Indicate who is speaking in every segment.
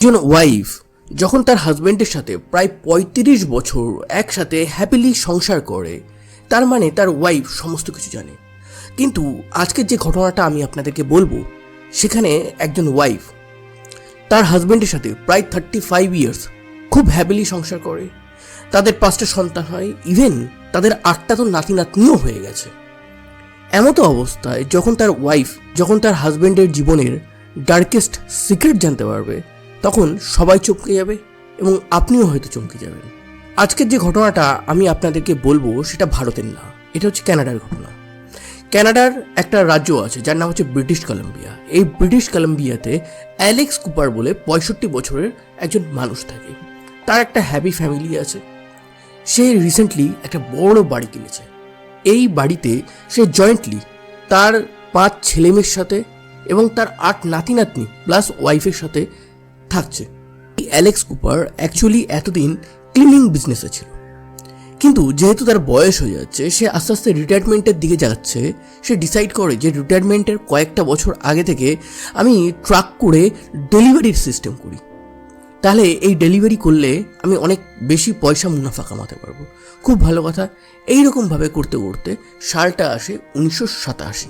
Speaker 1: একজন ওয়াইফ যখন তার হাজবেন্ডের সাথে প্রায় পঁয়ত্রিশ বছর একসাথে হ্যাপিলি সংসার করে, তার মানে তার ওয়াইফ সমস্ত কিছু জানে। কিন্তু আজকের যে ঘটনাটা আমি আপনাদেরকে বলব, সেখানে একজন ওয়াইফ তার হাজবেন্ডের সাথে প্রায় থার্টি ফাইভ ইয়ার্স খুব হ্যাপিলি সংসার করে। তাদের পাঁচটা সন্তান হয় ইভেন তাদের আটটা তো নাতি নাতনিও হয়ে গেছে। এমতো অবস্থায় যখন তার ওয়াইফ যখন তার হাজবেন্ডের জীবনের ডার্কেস্ট সিক্রেট জানতে পারবে তখন সবাই চমকে যাবে এবং আপনিও হয়তো চমকে যাবেন। আজকের যে ঘটনাটা আমি আপনাদেরকে বলব সেটা ভারতের না, এটা হচ্ছে ক্যানাডার ঘটনা। ক্যানাডার একটা রাজ্য আছে যার নাম হচ্ছে ব্রিটিশ কলম্বিয়া। এই ব্রিটিশ কলম্বিয়াতে অ্যালেক্স কুপার বলে পঁয়ষট্টি বছরের একজন মানুষ থাকে। তার একটা হ্যাপি ফ্যামিলি আছে। সে রিসেন্টলি একটা বড় বাড়ি কিনেছে। এই বাড়িতে সে জয়েন্টলি তার পাঁচ ছেলেমেয়ের সাথে এবং তার আট নাতি নাতনি প্লাস ওয়াইফের সাথে থাকছে। অ্যালেক্স কুপার অ্যাকচুয়ালি এতদিন ক্লিনিং বিজনেসে ছিল। কিন্তু যেহেতু তার বয়স হয়ে যাচ্ছে, সে আস্তে আস্তে রিটায়ারমেন্টের দিকে যাচ্ছে। সে ডিসাইড করে যে রিটায়ারমেন্টের কয়েকটা বছর আগে থেকে আমি ট্রাক করে ডেলিভারির সিস্টেম করি। তাহলে এই ডেলিভারি করলে আমি অনেক বেশি পয়সা মুনাফা কামাতে পারব। খুব ভালো কথা। এই রকমভাবে করতে করতে সালটা আসে উনিশশো সাতাশি।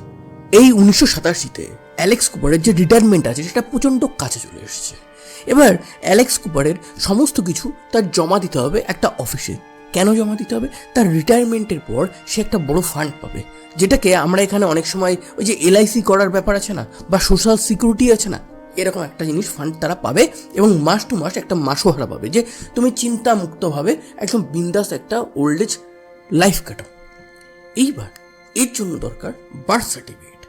Speaker 1: এই উনিশশো সাতাশিতে অ্যালেক্স কুপারের যে রিটায়ারমেন্ট আছে, সেটা প্রচণ্ড কাছে চলে এসেছে। এবার অ্যালেক্স কুপারের সমস্ত কিছু তার জমা দিতে হবে একটা অফিসে। কেন জমা দিতে হবে? তার রিটায়ারমেন্টের পর সে একটা বড় ফান্ড পাবে, যেটাকে আমরা এখানে অনেক সময় ওই যে এলআইসি করার ব্যাপার আছে না বা সোশ্যাল সিকিউরিটি আছে না, এরকম একটা জিনিস ফান্ড তারা পাবে এবং মাস টু মাস একটা মাসোহারা পাবে যে তুমি চিন্তা মুক্তভাবে একদম বিন্দাস একটা ওল্ড এজ লাইফ কাটাও। এইবার এর জন্য দরকার বার্থ সার্টিফিকেট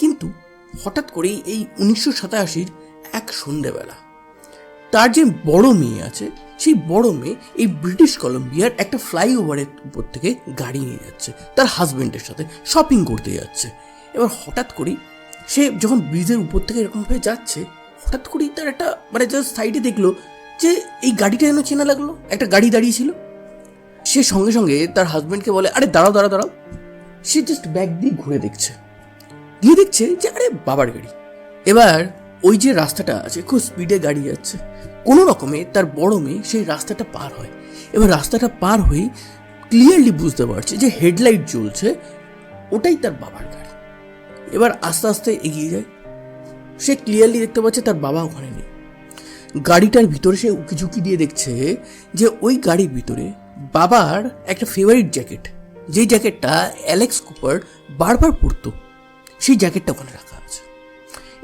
Speaker 1: কিন্তু হঠাৎ করেই এই উনিশশো সাতাশির এক সন্ধেবেলা তার যে বড় মেয়ে আছে, সেই বড় মেয়ে এই ব্রিটিশ কলম্বিয়ার একটা ফ্লাইওভারের উপর থেকে গাড়ি নিয়ে যাচ্ছে। তার হাজবেন্ডের সাথে শপিং করতে যাচ্ছে। এবার হঠাৎ করেই সে যখন ব্রিজের উপর থেকে এরকমভাবে যাচ্ছে, হঠাৎ করেই তার একটা মানে জাস্ট সাইডে দেখল যে এই গাড়িটা যেন চেনা লাগল, একটা গাড়ি দাঁড়িয়ে ছিল। সে সঙ্গে সঙ্গে তার হাজবেন্ডকে বলে, আরে দাঁড়াও দাঁড়াও দাঁড়াও। সে জাস্ট ব্যাগ দিয়ে ঘুরে দেখছে। গিয়ে দেখছে যে, আরে বাবার গাড়ি। এবার ওই যে রাস্তাটা আছে, খুব স্পিডে গাড়ি যাচ্ছে। কোনো রকমে তার বড় মেয়ে সেই রাস্তাটা পার হয়। এবার রাস্তাটা পার হয়েই ক্লিয়ারলি বুঝতে পারছে যে হেডলাইট জ্বলছে, ওটাই তার বাবার গাড়ি। এবার আস্তে আস্তে এগিয়ে যায়। সে ক্লিয়ারলি দেখতে পাচ্ছে তার বাবা ওখানে নেই। গাড়িটার ভিতরে সে উকি ঝুঁকি দিয়ে দেখছে যে ওই গাড়ির ভিতরে বাবার একটা ফেভারিট জ্যাকেট যেই জ্যাকেটটা অ্যালেক্স কুপার বারবার পরতো, সেই জ্যাকেটটা ওখানে রাখা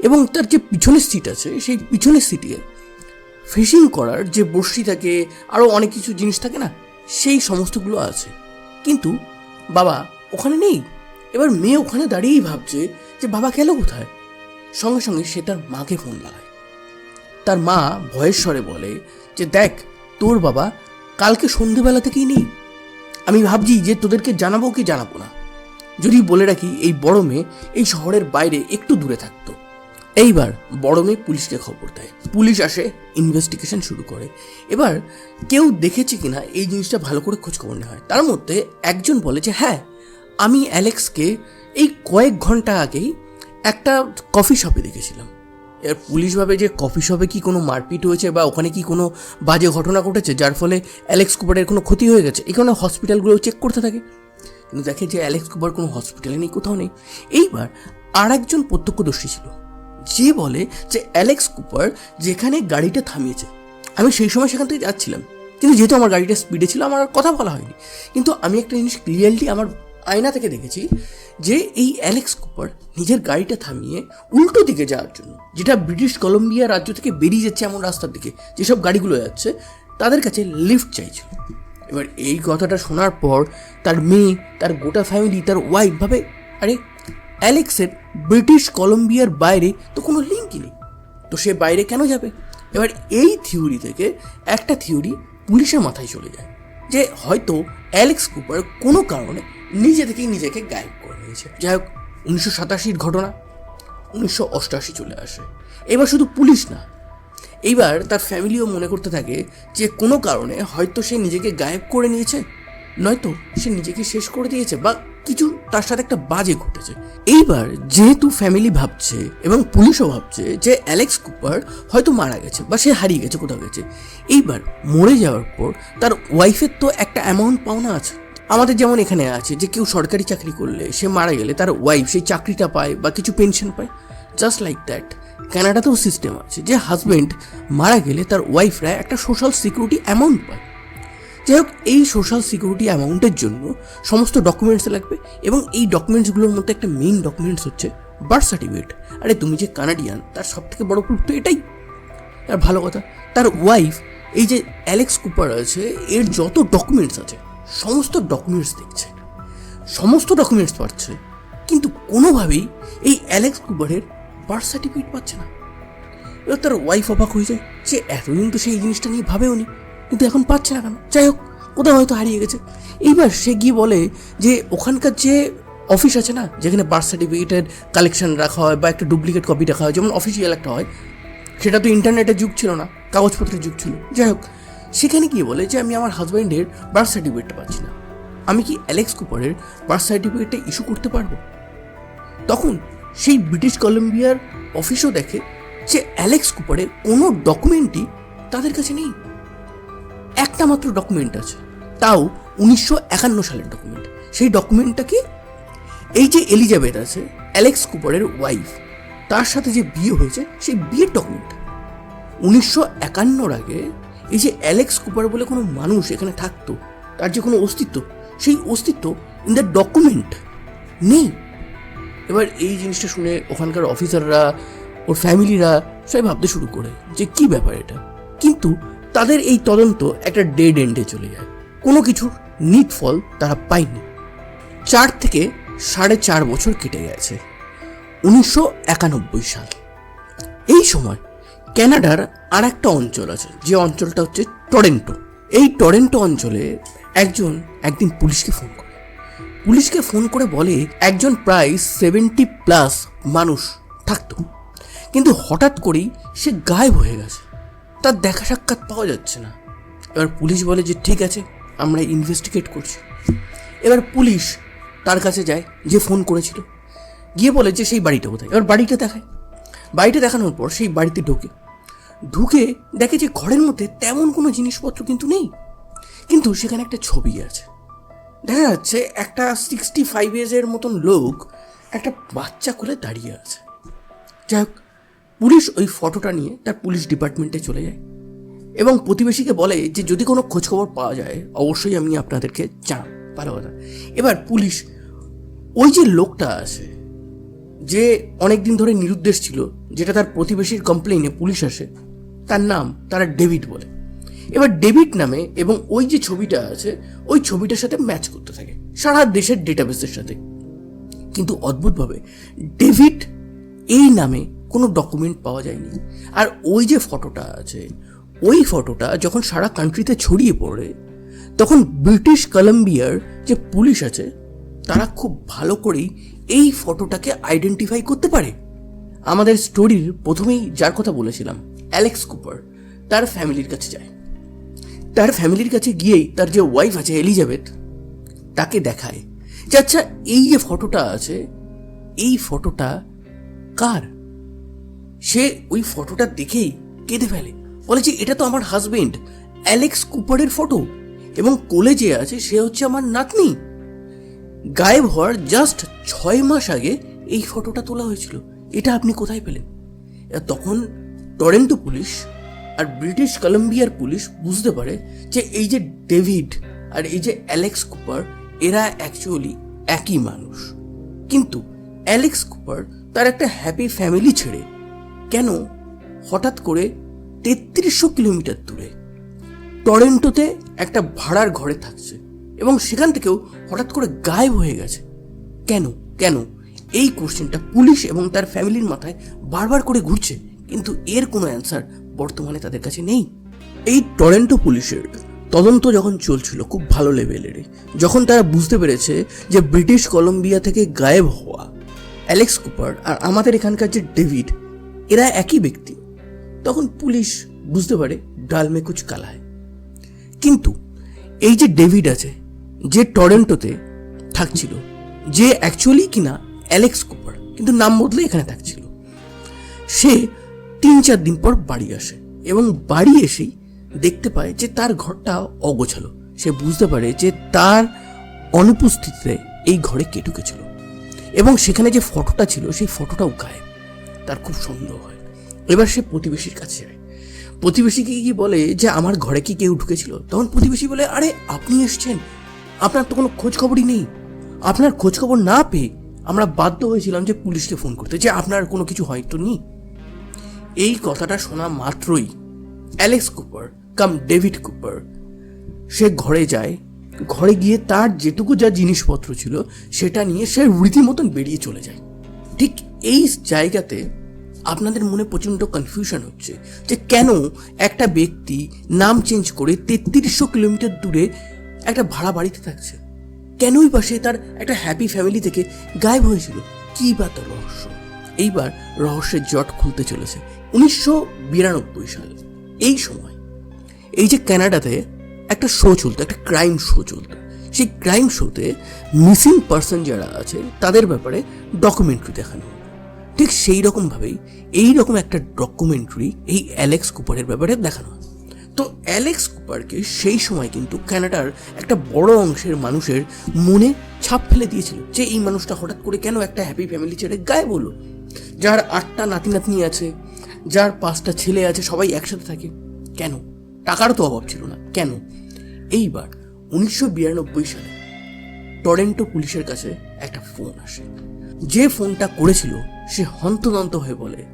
Speaker 1: এবং তার যে পিছনের সিট আছে, সেই পিছনের সিটে ফিশিং করার যে বড়শি থাকে আরও অনেক কিছু জিনিস থাকে না, সেই সমস্তগুলো আছে। কিন্তু বাবা ওখানে নেই। এবার মেয়ে ওখানে দাঁড়িয়েই ভাবছে যে বাবা গেল কোথায়? সঙ্গে সঙ্গে সে তার মাকে ফোন লাগায়। তার মা ভয়ের স্বরে বলে যে, দেখ, তোর বাবা কালকে সন্ধেবেলা থেকেই নেই। আমি ভাবছি যে তোদেরকে জানাব কি জানাব না। যদি বলে রাখি এই বড় মেয়ে এই শহরের বাইরে একটু দূরে থাকতো। এইবার বড় মেয়ে পুলিশকে খবর দেয়। পুলিশ আসে ইনভেস্টিগেশন শুরু করে। এবার কেউ দেখেছে কিনা এই জিনিসটা ভালো করে খোঁজখবর নেওয়া হয় তার মধ্যে একজন বলে যে হ্যাঁ আমি অ্যালেক্সকে এই কয়েক ঘণ্টা আগেই একটা কফি শপে দেখেছিলাম। এর পুলিশ ভাবে যে কফি শপে কি কোনো মারপিট হয়েছে বা ওখানে কি কোনো বাজে ঘটনা ঘটেছে, যার ফলে অ্যালেক্স কুপারের কোনো ক্ষতি হয়ে গেছে এখানে হসপিটালগুলো চেক করতে থাকে। কিন্তু দেখে যে অ্যালেক্স কুপার কোনো হসপিটালে নেই, কোথাও নেই। এইবার আর একজন প্রত্যক্ষদর্শী ছিল। যে বলে যে অ্যালেক্স কুপার যেখানে গাড়িটা থামিয়েছে। আমি সেই সময় সেখান থেকে যাচ্ছিলাম। কিন্তু যেহেতু আমার গাড়িটা স্পিডে ছিল, আমার আর কথা বলা হয়নি। কিন্তু আমি একটা জিনিস ক্লিয়ারলি আমার আয়না থেকে দেখেছি যে এই অ্যালেক্স কুপার নিজের গাড়িটা থামিয়ে উল্টো দিকে যাওয়ার জন্য, যেটা ব্রিটিশ কলম্বিয়া রাজ্য থেকে বেরিয়ে যাচ্ছে এমন রাস্তার দিকে, যেসব গাড়িগুলো যাচ্ছে, তাদের কাছে লিফট চাইছিল। এবার এই কথাটা শোনার পর তার মেয়ে, তার গোটা ফ্যামিলি তার ওয়াইফ ভাবে, আরে অ্যালেক্সের ব্রিটিশ কলম্বিয়ার বাইরে তো কোনো লিঙ্কই নেই। তো সে বাইরে কেন যাবে? এবার এই থিওরি থেকে একটা থিওরি পুলিশের মাথায় চলে যায়, যে হয়তো অ্যালেক্স কুপার কোনো কারণে নিজে থেকেই নিজেকে গায়েব করে নিয়েছে। যাই হোক, উনিশশো সাতাশির ঘটনা, উনিশশো অষ্টআশি চলে আসে। এবার শুধু পুলিশ না এইবার তার ফ্যামিলিও মনে করতে থাকে যে কোনো কারণে হয়তো সে নিজেকে গায়েব করে নিয়েছে, নয়তো সে নিজেকে শেষ করে দিয়েছে, বা কিছু তার সাথে একটা বাজে ঘটেছে। এইবার যেহেতু ফ্যামিলি ভাবছে এবং পুলিশও ভাবছে যে অ্যালেক্স কুপার হয়তো মারা গেছে বা সে হারিয়ে গেছে, কোথাও গেছে। এইবার মরে যাওয়ার পর তার ওয়াইফের তো একটা অ্যামাউন্ট পাওনা আছে। আমাদের যেমন এখানে আছে যে কেউ সরকারি চাকরি করলে সে মারা গেলে তার ওয়াইফ সেই চাকরিটা পায় বা কিছু পেনশন পায়। জাস্ট লাইক দ্যাট ক্যানাডাতেও সিস্টেম আছে যে হাজব্যান্ড মারা গেলে তার ওয়াইফরা একটা সোশ্যাল সিকিউরিটি অ্যামাউন্ট পায়। যাই হোক এই সোশ্যাল সিকিউরিটি অ্যামাউন্টের জন্য সমস্ত ডকুমেন্টস লাগবে এবং এই ডকুমেন্টসগুলোর মধ্যে একটা মেইন ডকুমেন্টস হচ্ছে বার্থ সার্টিফিকেট আরে, তুমি যে কানাডিয়ান তার সব থেকে বড় প্রুফ তো এটাই। আর ভালো কথা, তার ওয়াইফ এই যে অ্যালেক্স কুপার আছে, এর যত ডকুমেন্টস আছে, সমস্ত ডকুমেন্টস দেখছে। সমস্ত ডকুমেন্টস পাচ্ছে, কিন্তু কোনোভাবেই এই অ্যালেক্স কুপারের বার্থ সার্টিফিকেট পাচ্ছে না। এবার তার ওয়াইফ অবাক হয়ে যায় যে এতদিন তো সেই জিনিসটা নিয়ে ভাবেও নি কিন্তু এখন পাচ্ছে না কেন? যাই হোক কোথাও হয়তো হারিয়ে গেছে। এইবার সে গিয়ে বলে যে, ওখানকার যে অফিস আছে না, যেখানে বার্থ সার্টিফিকেটের কালেকশন রাখা হয় বা একটা ডুপ্লিকেট কপি রাখা হয়, যেমন অফিসিয়াল একটা হয়, সেটা তো ইন্টারনেটের যুগ ছিল না, কাগজপত্রের যুগ ছিল। যাই হোক, সেখানে গিয়ে বলে যে, আমি আমার হাজব্যান্ডের বার্থ সার্টিফিকেটটা পাচ্ছি না। আমি কি অ্যালেক্স কুপারের বার্থ সার্টিফিকেটটা ইস্যু করতে পারব? তখন সেই ব্রিটিশ কলম্বিয়ার অফিসও দেখে যে অ্যালেক্স কুপারের কোনো ডকুমেন্টই তাদের কাছে নেই। একটা মাত্র ডকুমেন্ট আছে। তাও উনিশশো একান্ন সালের ডকুমেন্ট সেই ডকুমেন্টটা কি? এই যে এলিজাবেথ আছে অ্যালেক্স কুপারের ওয়াইফ তার সাথে যে বিয়ে হয়েছে, সেই বিয়ের ডকুমেন্ট উনিশশো একান্নর আগে এই যে অ্যালেক্স কুপার বলে কোনো মানুষ এখানে থাকতো, তার যে কোনো অস্তিত্ব, সেই অস্তিত্ব ইন দ্য ডকুমেন্ট নেই। এবার এই জিনিসটা শুনে ওখানকার অফিসাররা ওর ফ্যামিলিরা সবাই ভাবতে শুরু করে যে কি ব্যাপার এটা? কিন্তু তাদের এই তদন্ত একটা ডেড এন্ডে চলে যায়। কোনো কিছুর নিট ফল তারা পায়নি। চার থেকে সাড়ে চার বছর কেটে গেছে। উনিশশো একানব্বই সাল। এই সময় ক্যানাডার আর একটা অঞ্চল আছে, যে অঞ্চলটা হচ্ছে টরেন্টো। এই টরেন্টো অঞ্চলে একজন একদিন পুলিশকে ফোন করে। পুলিশকে ফোন করে বলে, একজন প্রায় সেভেন্টি প্লাস মানুষ থাকতো। কিন্তু হঠাৎ করেই সে গায়েব হয়ে গেছে। তার দেখা সাক্ষাৎ পাওয়া যাচ্ছে না। এবার পুলিশ বলে যে, ঠিক আছে, আমরা ইনভেস্টিগেট করছি। এবার পুলিশ তার কাছে যায়, যে ফোন করেছিল। গিয়ে বলে যে, সেই বাড়িটা কোথায়? এবার বাড়িটা দেখায়। বাড়িটা দেখানোর পর সেই বাড়িতে ঢোকে। ঢুকে দেখে যে, ঘরের মধ্যে তেমন কোনো জিনিসপত্র কিন্তু নেই। কিন্তু সেখানে একটা ছবি আছে। দেখা যাচ্ছে একটা সিক্সটি ফাইভ এজের মতন লোক একটা বাচ্চা কোলে দাঁড়িয়ে আছে। যাই হোক পুলিশ ওই ফটোটা নিয়ে তার পুলিশ ডিপার্টমেন্টে চলে যায়। এবং প্রতিবেশীকে বলে যে, যদি কোনো খোঁজখবর পাওয়া যায়, অবশ্যই আমি আপনাদেরকে জানাব। ভালো কথা। এবার পুলিশ, ওই যে লোকটা আছে যে অনেক দিন ধরে নিরুদ্দেশ ছিল, যেটা তার প্রতিবেশীর কমপ্লেইনে পুলিশ আসে, তার নাম, তারা ডেভিড বলে। এবার ডেভিড নামে এবং ওই যে ছবিটা আছে, ওই ছবিটার সাথে ম্যাচ করতে থাকে, সারা দেশের ডেটাবেসের সাথে। কিন্তু অদ্ভুতভাবে, ডেভিড এই নামে কোনো ডকুমেন্ট পাওয়া যায়নি। আর ওই যে ফটোটা আছে, ওই ফটোটা যখন সারা কান্ট্রিতে ছড়িয়ে পড়ে, তখন ব্রিটিশ কলম্বিয়ার যে পুলিশ আছে, তারা খুব ভালো করেই এই ফটোটাকে আইডেন্টিফাই করতে পারে। আমাদের স্টোরির প্রথমেই যার কথা বলেছিলাম অ্যালেক্স কুপার তার ফ্যামিলির কাছে যায়। তার ফ্যামিলির কাছে গিয়েই তার যে ওয়াইফ আছে এলিজাবেথ তাকে দেখায় যে আচ্ছা এই যে ফটোটা আছে, এই ফটোটা কার? সে ওই ফটোটা দেখেই কেঁদে ফেলে। বলে যে, এটা তো আমার হাজবেন্ড অ্যালেক্স কুপারের ফটো এবং কোলে যে আছে, সে হচ্ছে আমার নাতনি। গায়েব হওয়ার জাস্ট ছয় মাস আগে এই ফটোটা তোলা হয়েছিল। এটা আপনি কোথায় পেলেন? তখন টরেন্টো পুলিশ আর ব্রিটিশ কলম্বিয়ার পুলিশ বুঝতে পারে যে, এই যে ডেভিড আর এই যে অ্যালেক্স কুপার এরা অ্যাকচুয়ালি একই মানুষ। কিন্তু অ্যালেক্স কুপার তার একটা হ্যাপি ফ্যামিলি ছেড়ে কেন? হঠাৎ করে তেত্রিশশো কিলোমিটার দূরে টরেন্টোতে একটা ভাড়ার ঘরে থাকছে এবং সেখান থেকেও হঠাৎ করে গায়েব হয়ে গেছে। কেন? কেন? এই কোশ্চেনটা পুলিশ এবং তার ফ্যামিলির মাথায় বারবার করে ঘুরছে, কিন্তু এর কোনো অ্যান্সার বর্তমানে তাদের কাছে নেই। এই টরেন্টো পুলিশের তদন্ত যখন চলছিল খুব ভালো লেভেলের, যখন তারা বুঝতে পেরেছে যে ব্রিটিশ কলম্বিয়া থেকে গায়েব হওয়া অ্যালেক্স কুপার আর আমাদের এখানকার যে ডেভিড এরা একই ব্যক্তি। তখন পুলিশ বুঝতে পারে ডাল মে কুচ কালা হয় কিন্তু এই যে ডেভিড আছে, যে টরেন্টোতে থাকছিল, যে অ্যাকচুয়ালি কিনা অ্যালেক্স কুপার, কিন্তু নাম বদলে এখানে থাকছিল, সে তিন চার দিন পর বাড়ি আসে এবং বাড়ি এসেই দেখতে পায় যে তার ঘরটা অগোছালো। সে বুঝতে পারে যে তার অনুপস্থিতিতে এই ঘরে কে ঢুকেছিল এবং সেখানে যে ফটোটা ছিল, সেই ফটোটাও গায়েব। তার খুব সন্দেহ হয়। এবার সে প্রতিবেশীর কাছে যায়। প্রতিবেশীকে কি বলে যে, আমার ঘরে কি কেউ ঢুকেছিল? তখন প্রতিবেশী বলে, আরে, আপনি এসছেন। আপনার তো কোনো খোঁজ খবরই নেই। আপনার খোঁজ খবর না পেয়ে আমরা বাধ্য হয়েছিলাম যে পুলিশকে ফোন করতে, যে আপনার কোনো কিছু হয়তো নেই এই কথাটা শোনা মাত্রই Alex Cooper, cum David Cooper, সে ঘরে যায়। ঘরে গিয়ে তার যেটুকু যা জিনিসপত্র ছিল, সেটা নিয়ে সে রীতিমতন বেরিয়ে চলে যায়। ঠিক এই জায়গাতে আপনাদের মনে প্রচণ্ড কনফিউশন হচ্ছে যে কেন একটা ব্যক্তি নাম চেঞ্জ করে তেত্রিশশো কিলোমিটার দূরে একটা ভাড়া বাড়িতে থাকছে? কেনই বা সে তার একটা হ্যাপি ফ্যামিলি থেকে গায়েব হয়েছিল? কী বা তার রহস্য? এইবার রহস্যের জট খুলতে চলেছে উনিশশো বিরানব্বই সাল। এই সময় এই যে ক্যানাডাতে একটা শো চলতো, একটা ক্রাইম শো চলতো। সেই ক্রাইম শোতে মিসিং পার্সন যারা আছে, তাদের ব্যাপারে ডকুমেন্টারি দেখানো। ঠিক সেই রকমভাবেই এই রকম একটা ডকুমেন্টারি এই অ্যালেক্স কুপারের ব্যাপারে দেখানো তো অ্যালেক্স কুপারকে সেই সময় কিন্তু কানাডার একটা বড় অংশের মানুষের মনে ছাপ ফেলে দিয়েছিল যে এই মানুষটা হঠাৎ করে কেন একটা হ্যাপি ফ্যামিলি ছেড়ে গায়েব হলো। যার আটটা নাতি নাতনি আছে, যার পাঁচটা ছেলে আছে, সবাই একসাথে থাকে। কেন? টাকার তো অভাব ছিল না। কেন? এইবার উনিশশো বিরানব্বই সালে টরেন্টো পুলিশের কাছে একটা ফোন আসে। যে ফোনটা করেছিল, সে হন্তদন্ত হয়ে বলে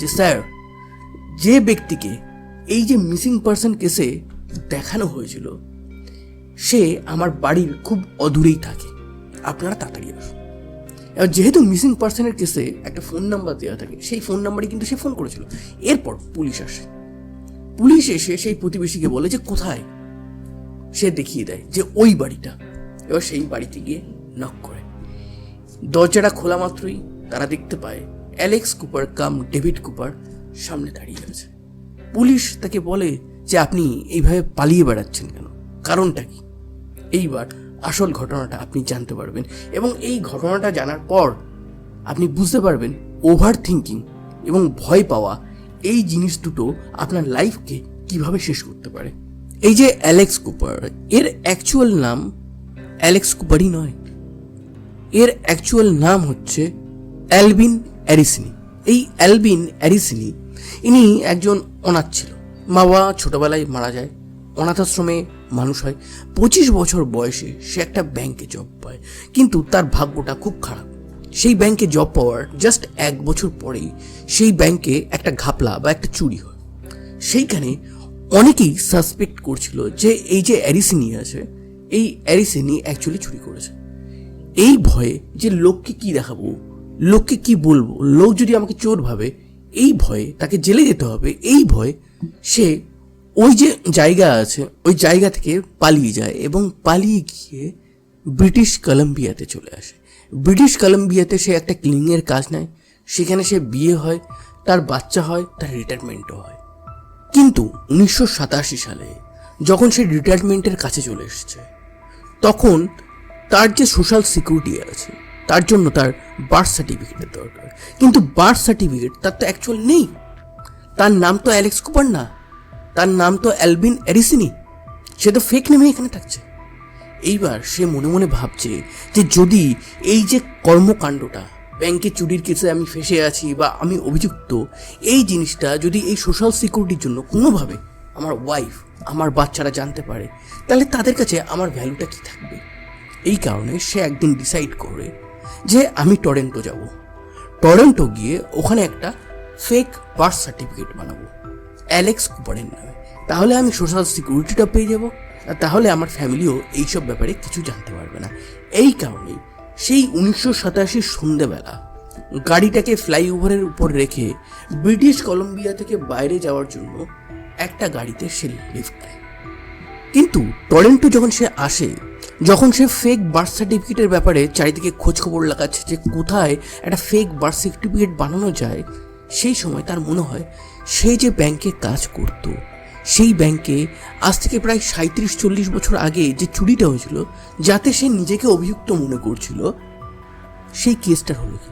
Speaker 1: যে, স্যার, যে ব্যক্তিকে এই যে মিসিং পার্সন কেসে দেখানো হয়েছিল, সে আমার বাড়ির খুব অদূরেই থাকে। আপনারা তাড়াতাড়ি আসুন। এবার যেহেতু মিসিং পার্সনের কেসে একটা ফোন নাম্বার দেওয়া থাকে, সেই ফোন নাম্বারে কিন্তু সে ফোন করেছিল। এরপর পুলিশ আসে। পুলিশ এসে সেই প্রতিবেশীকে বলে যে, কোথায়? সে দেখিয়ে দেয় যে, ওই বাড়িটা। এবার সেই বাড়িতে গিয়ে নক করে। দরজাটা খোলা মাত্রই তারা দেখতে পায় Alex Cooper cum David Cooper সামনে দাঁড়িয়ে আছে পুলিশ তাকে বলে যে আপনি এইভাবে পালিয়ে বেড়াচ্ছেন কেন? কারণটা কি? এইবার আসল ঘটনাটা আপনি জানতে পারবেন এবং এই ঘটনাটা জানার পর আপনি বুঝতে পারবেন ওভার থিঙ্কিং এবং ভয় পাওয়া এই জিনিস দুটো আপনার লাইফকে কীভাবে শেষ করতে পারে। এই যে অ্যালেক্স কুপার, এর অ্যাকচুয়াল নাম অ্যালেক্স কুপারই নয়। এর অ্যাকচুয়াল নাম হচ্ছে অ্যালবিন অ্যারিসিনি। এই অ্যালবিন অ্যারিসিনি, ইনি একজন অনাথ ছিল। মা বাবা ছোটবেলায় মারা যায়, অনাথাশ্রমে মানুষ হয়। পঁচিশ বছর বয়সে সে একটা ব্যাংকে জব পায়, কিন্তু তার ভাগ্যটা খুব খারাপ। সেই ব্যাংকে জব পাওয়ার জাস্ট এক বছর পরেই সেই ব্যাংকে একটা ঘাপলা বা একটা চুরি হয়। সেইখানে অনেকেই সাসপেক্ট করছিল যে এই যে অ্যারিসিনি আছে, এই অ্যারিসিনি অ্যাকচুয়ালি চুরি করেছে। এই ভয়ে যে লোককে কি দেখাবো, লোককে কি বলব, লোক যদি আমাকে চোর ভাবে, এই ভয়ে তাকে জেলে যেতে হবে, এই ভয়ে সে ওই যে জায়গা আছে, ওই জায়গা থেকে পালিয়ে যায় এবং পালিয়ে গিয়ে ব্রিটিশ কলম্বিয়াতে চলে আসে। ব্রিটিশ কলম্বিয়াতে সে একটা ক্লিনিংয়ের কাজ নেয়, সেখানে সে বিয়ে হয়, তার বাচ্চা হয়, তার রিটায়ারমেন্টও হয়। কিন্তু উনিশশো সাতাশি সালে যখন সে রিটায়ারমেন্টের কাছে চলে এসেছে, তখন তার যে সোশ্যাল সিকিউরিটি আছে, তার জন্য তার বার্থ সার্টিফিকেটের দরকার। কিন্তু বার্থ সার্টিফিকেট তার তো অ্যাকচুয়াল নেই। তার নাম তো অ্যালেক্স কুপার না। তার নাম তো অ্যালবিন অ্যারিসিনি সে তো ফেক নেমে এখানে থাকছে। এইবার সে মনে মনে ভাবছে যে যদি এই যে কর্মকাণ্ডটা ব্যাংকে চুরির কেসে আমি ফেসে আছি বা আমি অভিযুক্ত, এই জিনিসটা যদি এই সোশ্যাল সিকিউরিটির জন্য কোনোভাবে আমার ওয়াইফ আমার বাচ্চারা জানতে পারে, তাহলে তাদের কাছে আমার ভ্যালুটা কি থাকবে? এই কারণে সে একদিন ডিসাইড করে যে আমি টরেন্টো যাব। টরেন্টো গিয়ে ওখানে একটা ফেক বার্থ সার্টিফিকেট বানাবো। অ্যালেক্স কুপারের নামে। তাহলে আমি সোশ্যাল সিকিউরিটিটা পেয়ে যাব তাহলে আমার ফ্যামিলিও এইসব ব্যাপারে কিছু জানতে পারবে না। এই কারণেই সেই উনিশশো সাতাশির সন্ধেবেলা গাড়িটাকে ফ্লাইওভারের উপর রেখে ব্রিটিশ কলম্বিয়া থেকে বাইরে যাওয়ার জন্য একটা গাড়িতে সে লিফট নেয়। কিন্তু টরেন্টো যখন সে আসে যখন সে ফেক বার্থ সার্টিফিকেটের ব্যাপারে চারিদিকে খোঁজখবর লাগাচ্ছে যে কোথায় একটা ফেক বার্থ সার্টিফিকেট বানানো যায়, সেই সময় তার মনে হয় সে যে ব্যাংকে কাজ করত, সেই ব্যাংকে আজ থেকে প্রায় সাঁত্রিশ চল্লিশ বছর আগে যে চুরিটা হয়েছিল, যাতে সে নিজেকে অভিযুক্ত মনে করছিল, সেই কেসটার হলো কি?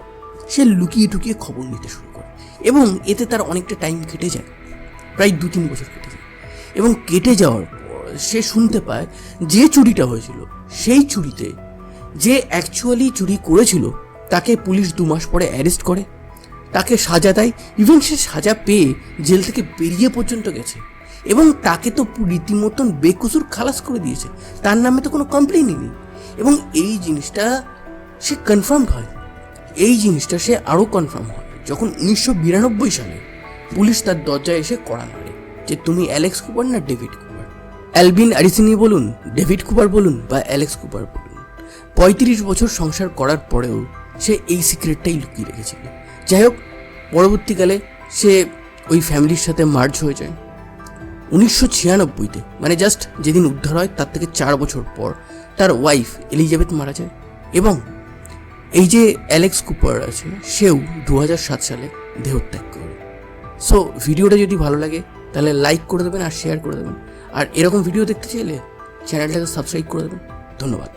Speaker 1: সে লুকিয়ে টুকিয়ে খবর নিতে শুরু করে এবং এতে তার অনেকটা টাইম কেটে যায়, প্রায় দু তিন বছর কেটে যায় এবং কেটে যাওয়ার পর সে শুনতে পায় যে চুরিটা হয়েছিল সেই চুরিতে যে অ্যাকচুয়ালি চুরি করেছিল, তাকে পুলিশ দু মাস পরে অ্যারেস্ট করে। তাকে সাজা দেয় ইভেন সে সাজা পেয়ে জেল থেকে বেরিয়ে পর্যন্ত গেছে। এবং তাকে তো রীতিমতন বেকসুর খালাস করে দিয়েছে। তার নামে তো কোনো কমপ্লেনই নেই। এবং এই জিনিসটা সে কনফার্মড হয়। এই জিনিসটা সে আরও কনফার্ম হয়। যখন উনিশশো বিরানব্বই সালে পুলিশ তার দরজায় এসে কড়া নাড়ে যে, তুমি অ্যালেক্স কুপার না ডেভিড কুপার অ্যালবিন অ্যারিসিনি বলুন, ডেভিড কুপার বলুন বা অ্যালেক্স কুপার বলুন, পঁয়ত্রিশ বছর সংসার করার পরেও সে এই সিক্রেটটাই লুকিয়ে রেখেছিল। যাই হোক, পরবর্তীকালে সে ওই ফ্যামিলির সাথে মার্জ হয়ে যায়। উনিশশো ছিয়ানব্বইতে মানে জাস্ট যেদিন উদ্ধার হয় তার থেকে চার বছর পর তার ওয়াইফ এলিজাবেথ মারা যায় এবং এই যে অ্যালেক্স কুপার আছে, সেও দু সাত সালে দেহত্যাগ করে। সো ভিডিওটা যদি ভালো লাগে, তাহলে লাইক করে দেবেন আর শেয়ার করে দেবেন। আর এরকম ভিডিও দেখতে চাইলে চ্যানেলটাকে সাবস্ক্রাইব করে দেবেন। ধন্যবাদ।